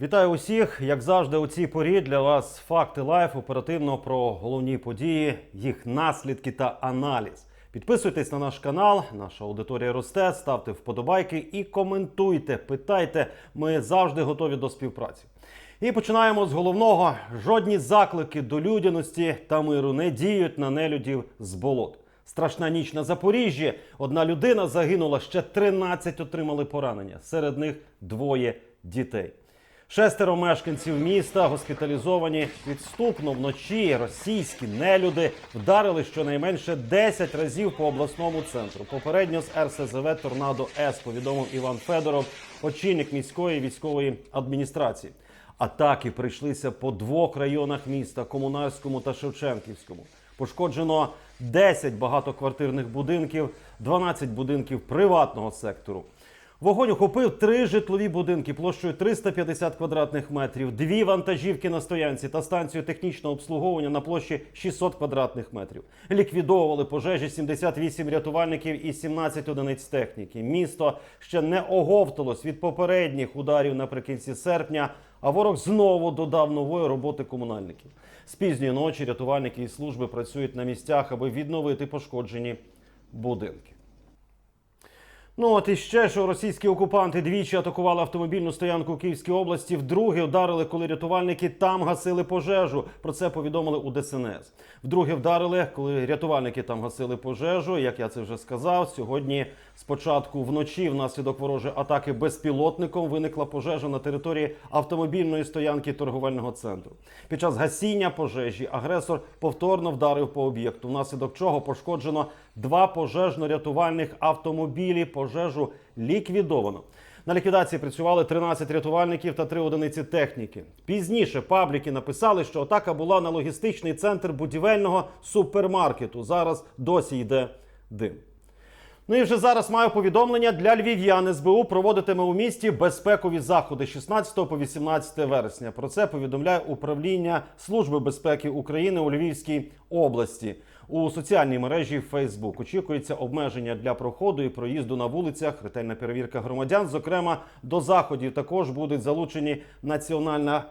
Вітаю усіх! Як завжди, у цій порі для вас факти лайф оперативно про головні події, їх наслідки та аналіз. Підписуйтесь на наш канал, наша аудиторія росте, ставте вподобайки і коментуйте, питайте. Ми завжди готові до співпраці. І починаємо з головного: жодні заклики до людяності та миру не діють на нелюдів з болот. Страшна ніч на Запоріжжі. Одна людина загинула, ще 13 отримали поранення. Серед них двоє дітей. Шестеро мешканців міста госпіталізовані відступно вночі. Російські нелюди вдарили щонайменше 10 разів по обласному центру. Попередньо з РСЗВ Торнадо С повідомив Іван Федоров, очільник міської військової адміністрації. Атаки прийшлися по двох районах міста Комунарському та Шевченківському. Пошкоджено 10 багатоквартирних будинків, 12 будинків приватного сектору. Вогонь охопив три житлові будинки площею 350 квадратних метрів, дві вантажівки на стоянці та станцію технічного обслуговування на площі 600 квадратних метрів. Ліквідовували пожежі 78 рятувальників і 17 одиниць техніки. Місто ще не оговталось від попередніх ударів наприкінці серпня. А ворог знову додав нової роботи комунальників. З пізньої ночі рятувальники і служби працюють на місцях, аби відновити пошкоджені будинки. Ну от і ще що російські окупанти двічі атакували автомобільну стоянку у Київській області. Вдруге вдарили, коли рятувальники там гасили пожежу. Про це повідомили у ДСНС. Вдруге вдарили, коли рятувальники там гасили пожежу. Як я це вже сказав, сьогодні спочатку вночі, внаслідок ворожої атаки безпілотником, виникла пожежа на території автомобільної стоянки торговельного центру. Під час гасіння пожежі агресор повторно вдарив по об'єкту, внаслідок чого пошкоджено два пожежно-рятувальних автомобілі. Пожежу ліквідовано. На ліквідації працювали 13 рятувальників та 3 одиниці техніки. Пізніше пабліки написали, що атака була на логістичний центр будівельного супермаркету. Зараз досі йде дим. Ну і вже зараз маю повідомлення для львів'ян. СБУ проводитиме у місті безпекові заходи 16 по 18 вересня. Про це повідомляє управління Служби безпеки України у Львівській області. У соціальній мережі Facebook очікується обмеження для проходу і проїзду на вулицях, ретельна перевірка громадян. Зокрема, до заходів також будуть залучені Національна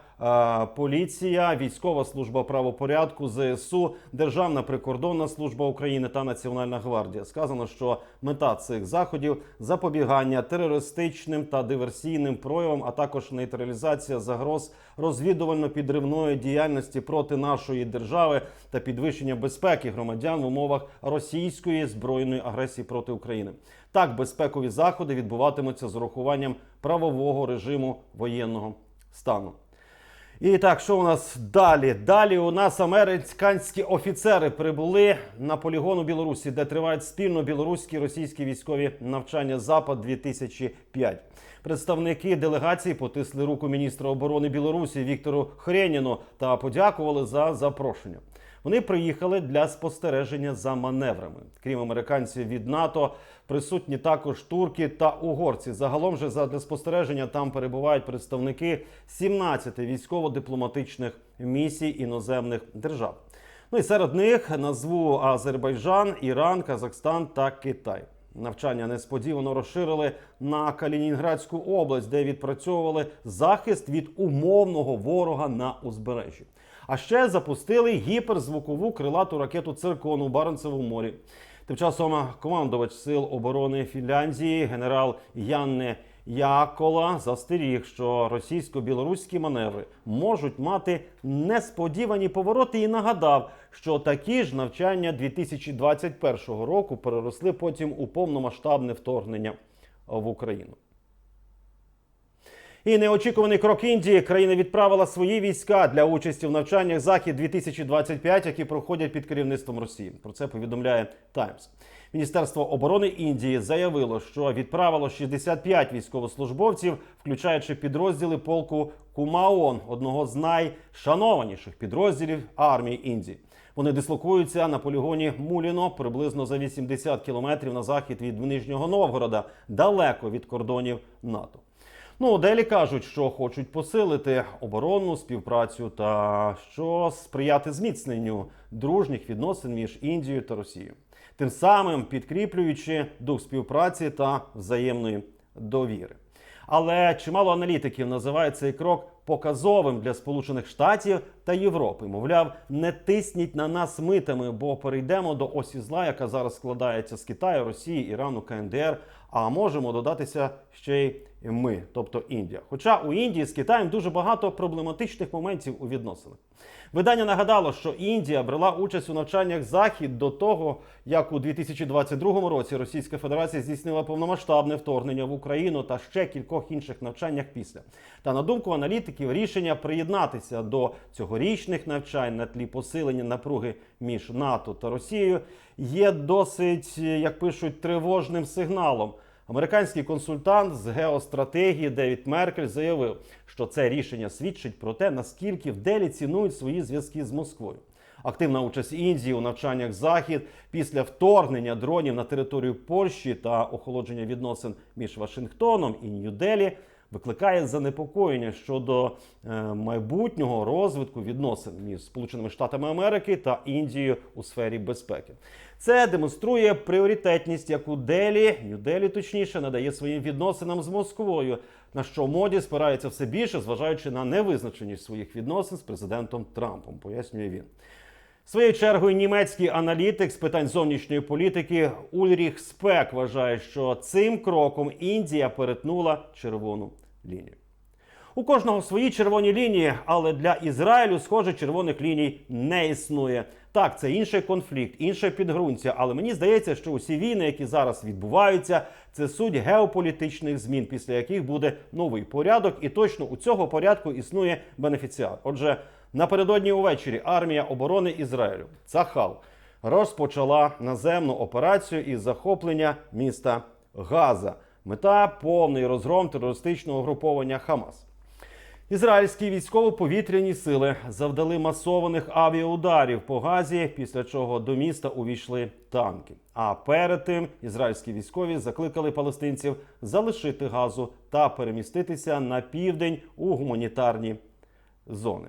поліція, військова служба правопорядку, ЗСУ, Державна прикордонна служба України та Національна гвардія. Сказано, що мета цих заходів запобігання терористичним та диверсійним проявам, а також нейтралізація загроз розвідувально-підривної діяльності проти нашої держави та підвищення безпеки громадян в умовах російської збройної агресії проти України. Так, безпекові заходи відбуватимуться з урахуванням правового режиму воєнного стану. І так, що у нас далі? Далі у нас американські офіцери прибули на полігон у Білорусі, де тривають спільно білоруські і російські військові навчання Запад 2005 Представники делегації потисли руку міністра оборони Білорусі Віктору Хреніну та подякували за запрошення. Вони приїхали для спостереження за маневрами. Крім американців від НАТО, присутні також турки та угорці. Загалом же задля спостереження там перебувають представники 17 військово-дипломатичних місій іноземних держав. Ну і серед них назву Азербайджан, Іран, Казахстан та Китай. Навчання несподівано розширили на Калінінградську область, де відпрацьовували захист від умовного ворога на узбережжі. А ще запустили гіперзвукову крилату ракету «Циркон» у Баренцевому морі. Тим часом командувач сил оборони Фінляндії генерал Янне Якола застеріг, що російсько-білоруські маневри можуть мати несподівані повороти, і нагадав, що такі ж навчання 2021 року переросли потім у повномасштабне вторгнення в Україну. І неочікуваний крок Індії. Країна відправила свої війська для участі в навчаннях захід 2025 які проходять під керівництвом Росії. Про це повідомляє Таймс. Міністерство оборони Індії заявило, що відправило 65 військовослужбовців, включаючи підрозділи полку Кумаон, одного з найшанованіших підрозділів армії Індії. Вони дислокуються на полігоні Муліно приблизно за 80 кілометрів на захід від Нижнього Новгорода, далеко від кордонів НАТО. Ну, делі кажуть, що хочуть посилити оборонну співпрацю та що сприяти зміцненню дружніх відносин між Індією та Росією, тим самим підкріплюючи дух співпраці та взаємної довіри. Але чимало аналітиків називають цей крок показовим для Сполучених Штатів та Європи. Мовляв, не тисніть на нас митами, бо перейдемо до осі зла, яка зараз складається з Китаю, Росії, Ірану, КНДР. А можемо додатися ще й ми, тобто Індія. Хоча у Індії з Китаєм дуже багато проблематичних моментів у відносинах. Видання нагадало, що Індія брала участь у навчаннях захід до того, як у 2022 році Російська Федерація здійснила повномасштабне вторгнення в Україну та ще кількох інших навчаннях після. Та на думку аналітиків, рішення приєднатися до цьогорічних навчань на тлі посилення напруги між НАТО та Росією є досить, як пишуть, тривожним сигналом. Американський консультант з геостратегії Девід Меркель заявив, що це рішення свідчить про те, наскільки в Делі цінують свої зв'язки з Москвою. Активна участь Індії у навчаннях Захід після вторгнення дронів на територію Польщі та охолодження відносин між Вашингтоном і Нью-Делі викликає занепокоєння щодо е, майбутнього розвитку відносин між Сполученими Штатами Америки та Індією у сфері безпеки. Це демонструє пріоритетність, яку Делі, Нью-Делі точніше, надає своїм відносинам з Москвою, на що моді спирається все більше, зважаючи на невизначеність своїх відносин з президентом Трампом, пояснює він. Своєю чергою німецький аналітик з питань зовнішньої політики Ульріх Спек вважає, що цим кроком Індія перетнула червону лінію. У кожного свої червоні лінії, але для Ізраїлю, схоже, червоних ліній не існує. Так, це інший конфлікт, інше підґрунтя. Але мені здається, що усі війни, які зараз відбуваються, це суть геополітичних змін, після яких буде новий порядок, і точно у цього порядку існує бенефіціар. Отже, напередодні увечері армія оборони Ізраїлю Цахал розпочала наземну операцію із захоплення міста Газа. Мета повний розгром терористичного угруповання Хамас. Ізраїльські військово-повітряні сили завдали масованих авіаударів по газі, після чого до міста увійшли танки. А перед тим ізраїльські військові закликали палестинців залишити газу та переміститися на південь у гуманітарні зони.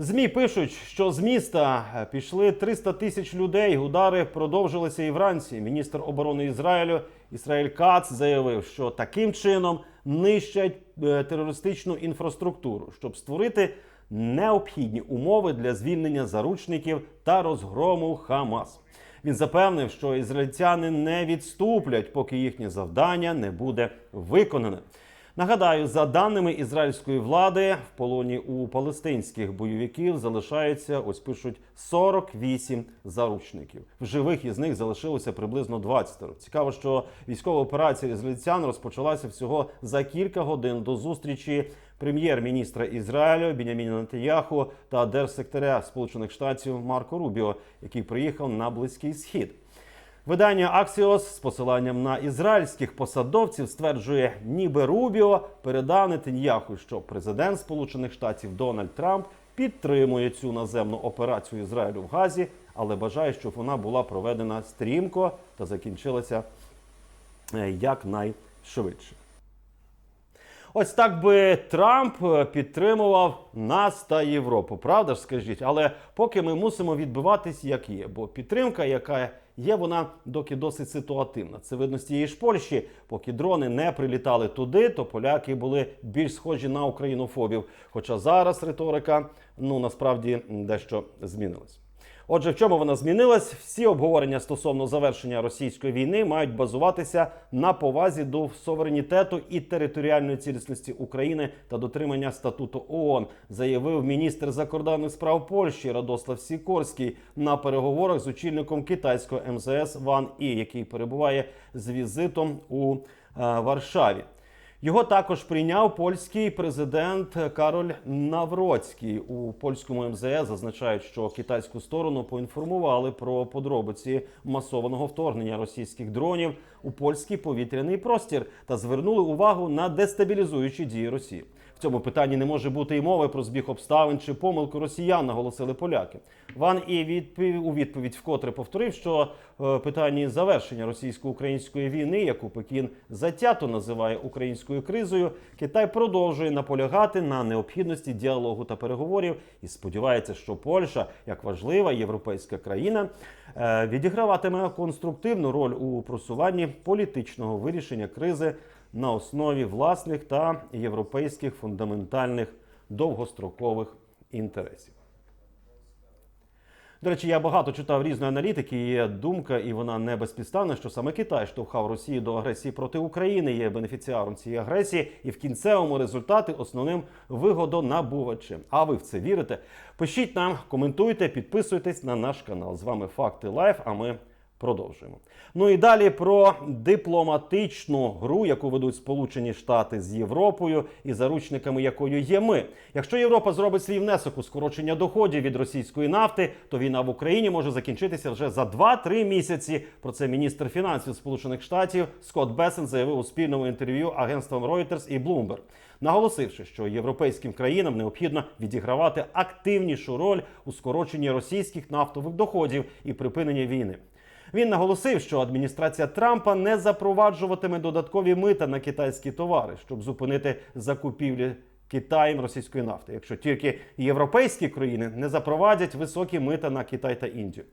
ЗМІ пишуть, що з міста пішли 300 тисяч людей. Удари продовжилися і вранці. Міністр оборони Ізраїлю Ісраїль Кац заявив, що таким чином нищать е, терористичну інфраструктуру, щоб створити необхідні умови для звільнення заручників та розгрому Хамас. Він запевнив, що ізраїльтяни не відступлять, поки їхнє завдання не буде виконане. Нагадаю, за даними ізраїльської влади, в полоні у палестинських бойовиків залишається, ось пишуть 48 заручників. В живих із них залишилося приблизно 20. Цікаво, що військова операція ізраїльтян розпочалася всього за кілька годин до зустрічі прем'єр-міністра Ізраїлю Біняміна Нетаньяху та держсекретаря Сполучених Штатів Марко Рубіо, який приїхав на близький схід. Видання Axios з посиланням на ізраїльських посадовців стверджує, ніби Рубіо передав Нетаньяху, що президент Сполучених Штатів Дональд Трамп підтримує цю наземну операцію Ізраїлю в Газі, але бажає, щоб вона була проведена стрімко та закінчилася е, якнайшвидше. Ось так би Трамп е, підтримував нас та Європу. Правда ж, скажіть, але поки ми мусимо відбиватись, як є, бо підтримка, яка є, вона доки досить ситуативна. Це видно з тієї ж Польщі. Поки дрони не прилітали туди, то поляки були більш схожі на українофобів. Хоча зараз риторика ну насправді дещо змінилась. Отже, в чому вона змінилась? Всі обговорення стосовно завершення російської війни мають базуватися на повазі до суверенітету і територіальної цілісності України та дотримання статуту ООН, заявив міністр закордонних справ Польщі Радослав Сікорський на переговорах з очільником китайського МЗС Ван І, який перебуває з візитом у е, Варшаві. Його також прийняв польський президент Кароль Навроцький. У польському МЗС зазначають, що китайську сторону поінформували про подробиці масованого вторгнення російських дронів у польський повітряний простір та звернули увагу на дестабілізуючі дії Росії. В цьому питанні не може бути і мови про збіг обставин чи помилку росіян, наголосили поляки. Ван і відповів у відповідь вкотре повторив, що е, питання завершення російсько-української війни, яку Пекін затято називає українською кризою, Китай продовжує наполягати на необхідності діалогу та переговорів і сподівається, що Польща, як важлива європейська країна, е, відіграватиме конструктивну роль у просуванні політичного вирішення кризи на основі власних та європейських фундаментальних довгострокових інтересів. До речі, я багато читав різної аналітики. Є думка, і вона не безпідставна, що саме Китай штовхав Росію до агресії проти України, є бенефіціаром цієї агресії, і в кінцевому результаті основним вигодонабувачем. А ви в це вірите? Пишіть нам, коментуйте, підписуйтесь на наш канал. З вами Факти Лайф. А ми продовжуємо. Ну і далі про дипломатичну гру, яку ведуть Сполучені Штати з Європою і заручниками якою є ми. Якщо Європа зробить свій внесок у скорочення доходів від російської нафти, то війна в Україні може закінчитися вже за 2-3 місяці. Про це міністр фінансів Сполучених Штатів Скотт Бесен заявив у спільному інтерв'ю агентствам Reuters і Bloomberg. Наголосивши, що європейським країнам необхідно відігравати активнішу роль у скороченні російських нафтових доходів і припиненні війни. Він наголосив, що адміністрація Трампа не запроваджуватиме додаткові мита на китайські товари, щоб зупинити закупівлі Китаєм російської нафти, якщо тільки європейські країни не запровадять високі мита на Китай та Індію.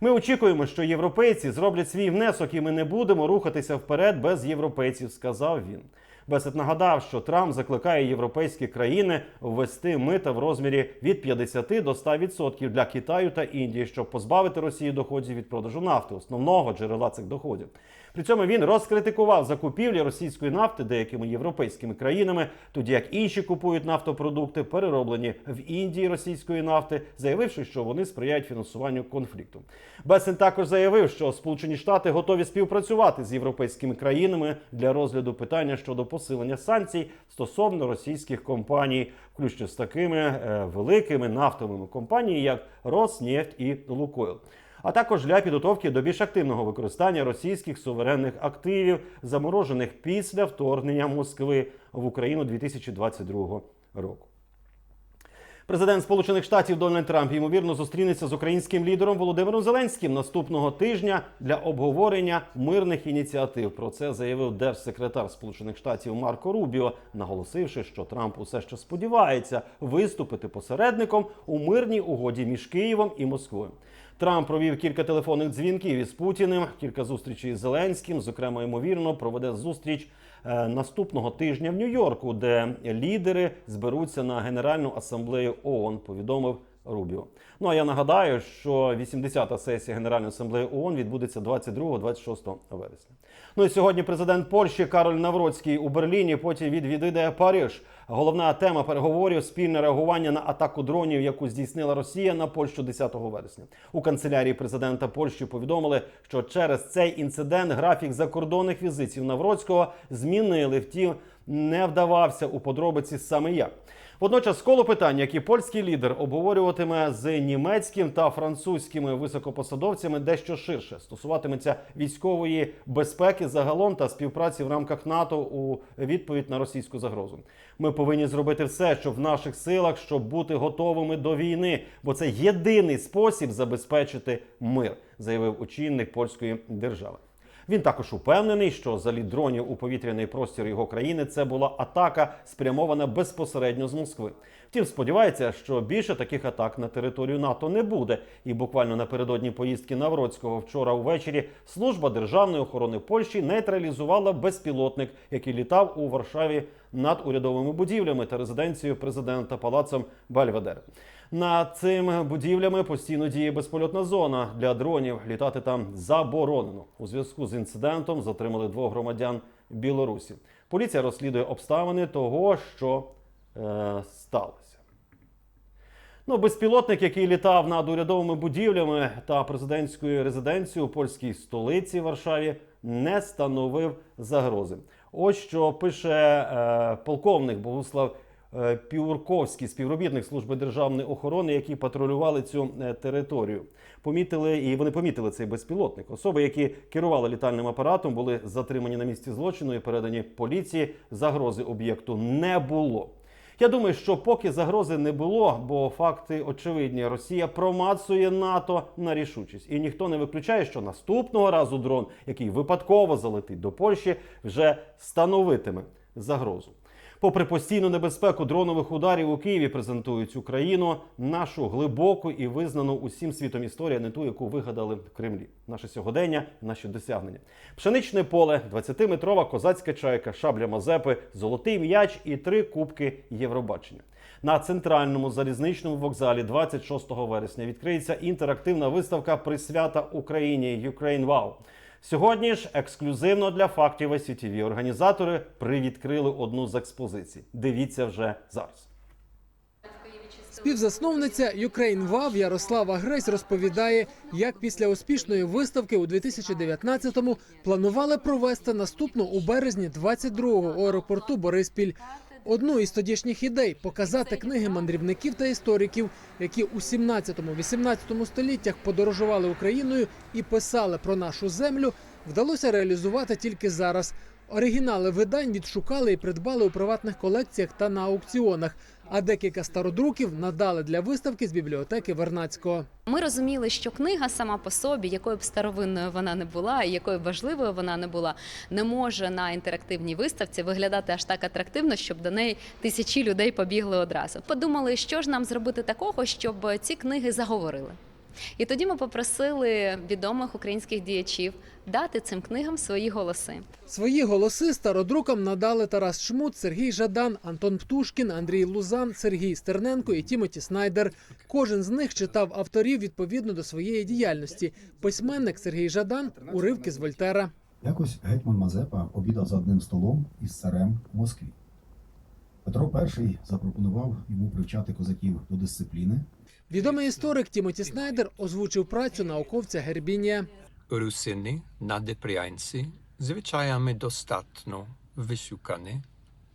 Ми очікуємо, що європейці зроблять свій внесок, і ми не будемо рухатися вперед без європейців, сказав він. Бесет нагадав, що Трамп закликає європейські країни ввести мита в розмірі від 50 до 100% для Китаю та Індії, щоб позбавити Росію доходів від продажу нафти, основного джерела цих доходів. При цьому він розкритикував закупівлі російської нафти деякими європейськими країнами, тоді як інші купують нафтопродукти, перероблені в Індії російської нафти, заявивши, що вони сприяють фінансуванню конфлікту. Бесен також заявив, що Сполучені Штати готові співпрацювати з європейськими країнами для розгляду питання щодо посилення санкцій стосовно російських компаній, включно з такими е, великими нафтовими компаніями, як Роснефть і Лукойл. А також для підготовки до більш активного використання російських суверенних активів, заморожених після вторгнення Москви в Україну 2022 року. Президент Сполучених Штатів Дональд Трамп ймовірно зустрінеться з українським лідером Володимиром Зеленським наступного тижня для обговорення мирних ініціатив. Про це заявив держсекретар Сполучених Штатів Марко Рубіо, наголосивши, що Трамп усе ще сподівається виступити посередником у мирній угоді між Києвом і Москвою. Трамп провів кілька телефонних дзвінків із Путіним, кілька зустрічей з Зеленським. Зокрема, ймовірно, проведе зустріч наступного тижня в Нью-Йорку, де лідери зберуться на Генеральну асамблею ООН, повідомив Рубіо. Ну а я нагадаю, що 80-та сесія Генеральної асамблеї ООН відбудеться 22-26 вересня. Ну і сьогодні президент Польщі Кароль Навроцький у Берліні. Потім відвідає Париж. Головна тема переговорів спільне реагування на атаку дронів, яку здійснила Росія на Польщу 10 вересня. У канцелярії президента Польщі повідомили, що через цей інцидент графік закордонних візитів Навроцького змінили. Втім, не вдавався у подробиці саме як. Водночас коло питань, які польський лідер обговорюватиме з німецьким та французькими високопосадовцями, дещо ширше стосуватиметься військової безпеки загалом та співпраці в рамках НАТО у відповідь на російську загрозу. Ми повинні зробити все, що в наших силах, щоб бути готовими до війни, бо це єдиний спосіб забезпечити мир, заявив очільник польської держави. Він також упевнений, що заліт дронів у повітряний простір його країни це була атака, спрямована безпосередньо з Москви. Втім, сподівається, що більше таких атак на територію НАТО не буде. І буквально напередодні поїздки Навроцького вчора увечері служба державної охорони Польщі нейтралізувала безпілотник, який літав у Варшаві над урядовими будівлями та резиденцією президента палацом Бальведер. Над цими будівлями постійно діє безпольотна зона для дронів. Літати там заборонено. У зв'язку з інцидентом затримали двох громадян Білорусі. Поліція розслідує обставини того, що е, сталося. Ну, безпілотник, який літав над урядовими будівлями та президентською резиденцією у польській столиці Варшаві, не становив загрози. Ось що пише е, полковник Богуслав Піурковський, співробітник служби державної охорони, які патрулювали цю е, територію. Помітили і вони помітили цей безпілотник. Особи, які керували літальним апаратом, були затримані на місці злочину і передані поліції. Загрози об'єкту не було. Я думаю, що поки загрози не було, бо факти очевидні, Росія промацує НАТО на рішучість, і ніхто не виключає, що наступного разу дрон, який випадково залетить до Польщі, вже становитиме загрозу. Попри постійну небезпеку дронових ударів у Києві, презентують Україну нашу глибоку і визнану усім світом історію, не ту, яку вигадали в Кремлі. Наше сьогодення, наші досягнення. Пшеничне поле, 20-метрова козацька чайка, шабля Мазепи, золотий м'яч і три кубки Євробачення. На центральному залізничному вокзалі 26 вересня відкриється інтерактивна виставка присвята Україні Ukraine Wow. Сьогодні ж ексклюзивно для фактів ICTV організатори привідкрили одну з експозицій. Дивіться вже зараз. Співзасновниця Ukraine WAV Ярослава Гресь розповідає, як після успішної виставки у 2019-му планували провести наступну у березні 22-го у аеропорту Бориспіль. Одну із тодішніх ідей показати книги мандрівників та істориків, які у 17-18 століттях подорожували Україною і писали про нашу землю, вдалося реалізувати тільки зараз. Оригінали видань відшукали і придбали у приватних колекціях та на аукціонах. А декілька стародруків надали для виставки з бібліотеки Вернацького. Ми розуміли, що книга сама по собі, якою б старовинною вона не була, і якою б важливою вона не була, не може на інтерактивній виставці виглядати аж так атрактивно, щоб до неї тисячі людей побігли одразу. Подумали, що ж нам зробити такого, щоб ці книги заговорили. І тоді ми попросили відомих українських діячів дати цим книгам свої голоси. Свої голоси стародрукам надали Тарас Шмут, Сергій Жадан, Антон Птушкін, Андрій Лузан, Сергій Стерненко і Тімоті Снайдер. Кожен з них читав авторів відповідно до своєї діяльності. Письменник Сергій Жадан уривки з Вольтера. Якось гетьман Мазепа обідав за одним столом із царем в Москві. Петро І запропонував йому привчати козаків до дисципліни, Відомий історик Тімоті Снайдер озвучив працю науковця Гербінія. Русини на Депріанці звичаями достатньо вишукані,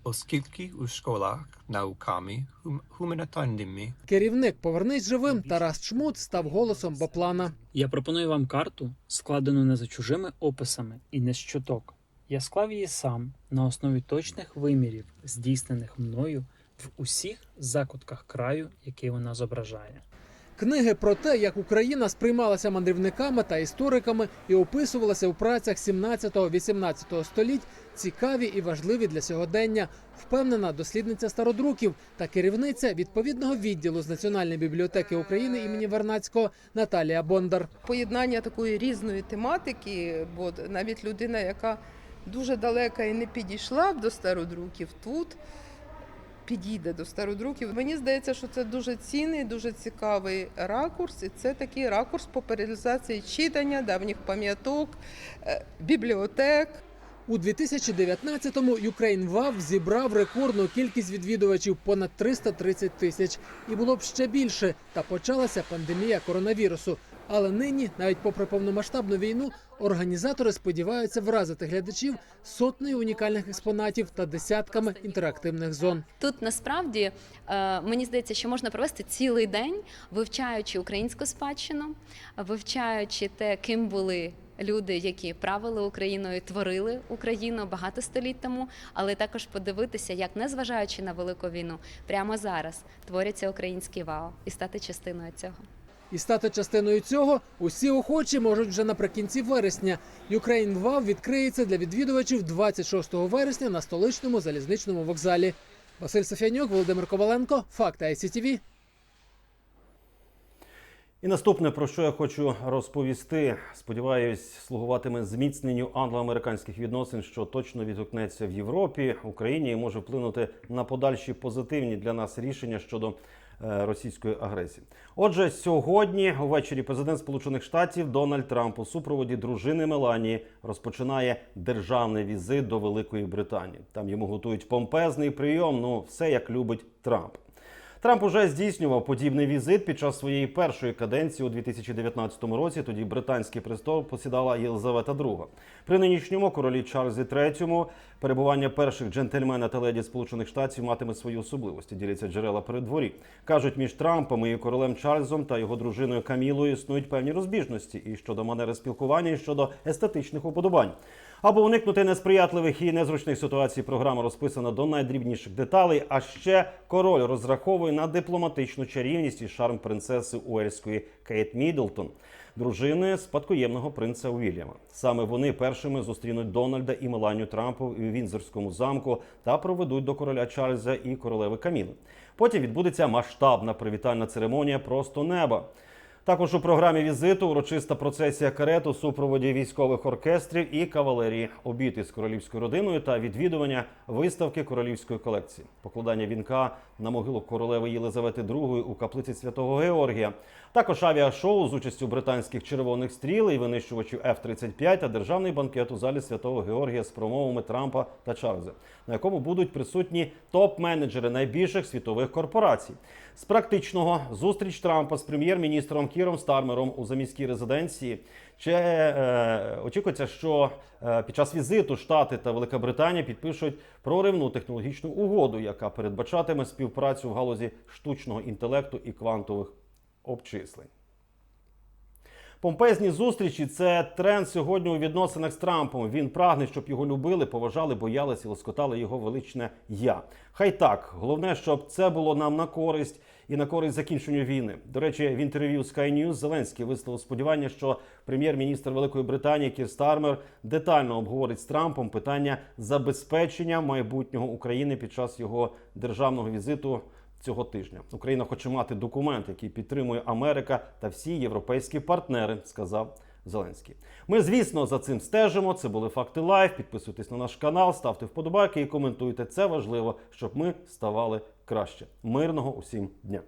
оскільки у школах науками гуманітарними Керівник Повернись живим Тарас Чмут став голосом Боплана. Я пропоную вам карту, складену не за чужими описами і не з чуток. Я склав її сам на основі точних вимірів, здійснених мною в усіх закутках краю, який вона зображає. Книги про те, як Україна сприймалася мандрівниками та істориками і описувалася у працях 17-18 століть, цікаві і важливі для сьогодення, впевнена дослідниця стародруків та керівниця відповідного відділу з Національної бібліотеки України імені Вернацького Наталія Бондар. поєднання такої різної тематики, бо навіть людина, яка дуже далека і не підійшла б до стародруків, тут підійде до стародруків. Мені здається, що це дуже цінний, дуже цікавий ракурс, і це такий ракурс популяризації читання, давніх пам'яток, е, бібліотек. У 2019-му Ukraine WAV зібрав рекордну кількість відвідувачів понад 330 тисяч. І було б ще більше. Та почалася пандемія коронавірусу. Але нині, навіть попри повномасштабну війну, організатори сподіваються вразити глядачів сотнею унікальних експонатів та десятками інтерактивних зон. Тут насправді е, мені здається, що можна провести цілий день, вивчаючи українську спадщину, вивчаючи те, ким були. Люди, які правили Україною, творили Україну багато століть тому, але також подивитися, як незважаючи на велику війну, прямо зараз творяться українські ВАО і стати частиною цього. І стати частиною цього усі охочі можуть вже наприкінці вересня. Ukraine WAV відкриється для відвідувачів 26 вересня на столичному залізничному вокзалі. Василь Софіанюк, Володимир Коваленко, Факти ICTV. І наступне, про що я хочу розповісти, сподіваюсь, слугуватиме зміцненню англо-американських відносин, що точно відгукнеться в Європі, Україні і може вплинути на подальші позитивні для нас рішення щодо російської агресії. Отже, сьогодні увечері президент Сполучених Штатів Дональд Трамп у супроводі дружини Меланії розпочинає державний візит до Великої Британії. Там йому готують помпезний прийом. Ну, все як любить Трамп. Трамп уже здійснював подібний візит під час своєї першої каденції у 2019 році. Тоді британський престол посідала Єлизавета II. При нинішньому королі Чарльзі III перебування перших джентльмена та леді Сполучених Штатів матиме свої особливості. Діляться джерела при дворі. кажуть, між Трампом і королем Чарльзом та його дружиною Камілою існують певні розбіжності і щодо манери спілкування, і щодо естетичних уподобань. Аби уникнути несприятливих і незручних ситуацій, програма розписана до найдрібніших деталей. А ще король розраховує на дипломатичну чарівність і шарм принцеси Уельської Кейт Мідлтон, дружини спадкоємного принца Уільяма. Саме вони першими зустрінуть Дональда і Меланію Трампу у Вінзорському замку та проведуть до короля Чарльза і королеви Каміли. Потім відбудеться масштабна привітальна церемонія просто неба. Також у програмі візиту урочиста процесія карет у супроводі військових оркестрів і кавалерії, обід із королівською родиною та відвідування виставки королівської колекції, покладання вінка на могилу королеви Єлизавети II у каплиці святого Георгія. Також авіашоу з участю британських червоних стріл і винищувачів F-35 та державний банкет у залі святого Георгія з промовами Трампа та Чарльза, на якому будуть присутні топ-менеджери найбільших світових корпорацій. З практичного зустріч Трампа з прем'єр-міністром Кіром Стармером у заміській резиденції. Чи е, очікується, що е, під час візиту Штати та Велика Британія підпишуть проривну технологічну угоду, яка передбачатиме співпрацю в галузі штучного інтелекту і квантових обчислень. Помпезні зустрічі це тренд сьогодні у відносинах з Трампом. Він прагне, щоб його любили, поважали, боялись і лоскотали його величне я. Хай так. Головне, щоб це було нам на користь і на користь закінченню війни. До речі, в інтерв'ю Sky News Зеленський висловив сподівання, що прем'єр-міністр Великої Британії Кір Стармер детально обговорить з Трампом питання забезпечення майбутнього України під час його державного візиту цього тижня. Україна хоче мати документ, який підтримує Америка та всі європейські партнери, сказав Зеленський. Ми, звісно, за цим стежимо. Це були факти лайф. Підписуйтесь на наш канал, ставте вподобайки і коментуйте. Це важливо, щоб ми ставали краще. Мирного усім дня.